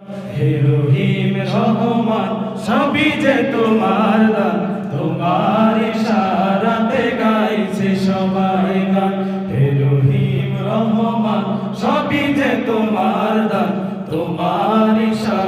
হে রহিম রহমান, সবই যে তোমার দান, তোমার ইশারাতে গাইছে সবাই গান। হে রহিম রহমান, সবই যে তোমার দান, তোমার ইশারাতে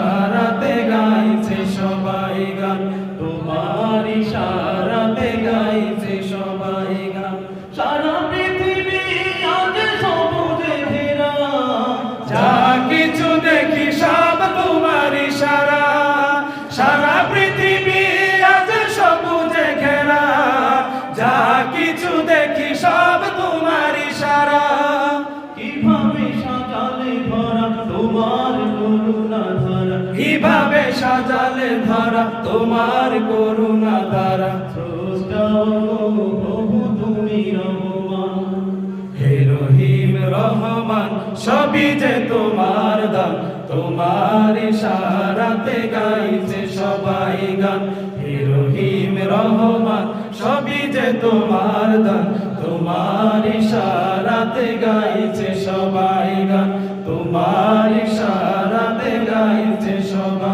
কীভাবে সাজালে ধরা? তোমার করুণা রহমান। সবই যে তোমার দান, তোমার ইশারাতে গাইছে সবাই গান। হে রহিম রহমান, সবই যে তোমার দান, তোমার ইশারাতে গাইছে সবাই গান। তোমার ইশারাতে গাইছে সবাই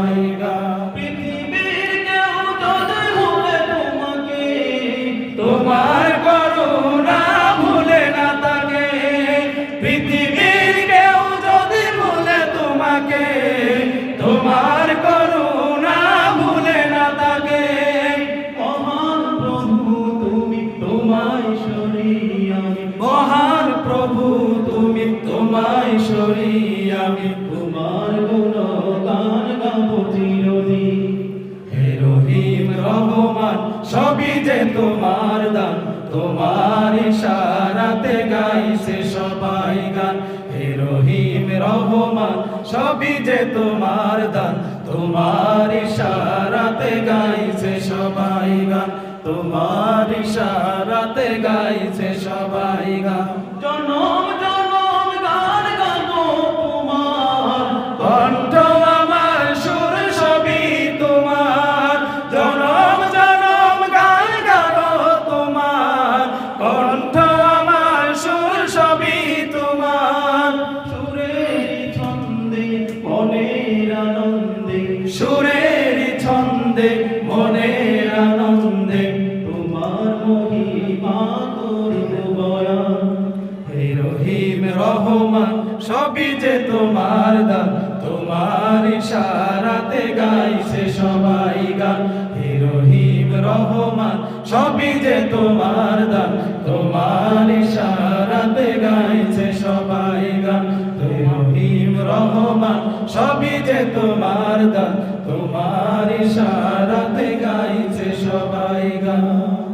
সবই যে তোমার দান তোমার ইশারাতে গাইছে সবাই গান। হে রহিম রহমান সবই যে তোমার দান তোমার ইশারাতে গাইছে সবাই গান। তোমার ইশারাতে গাইছে সবাই গান। সুরের ছন্দে, মনের আনন্দে তোমার মহিমা রহিম রহমান, সবই যে তোমার দান, তোমার ইশারাতে গাইছে সবাই গান। হে রহিম রহমান, সবই যে তোমার দান, তোমার ইশারাতে সবই যে তোমার দান তোমার ইশারাতে গাইছে সবাই গান।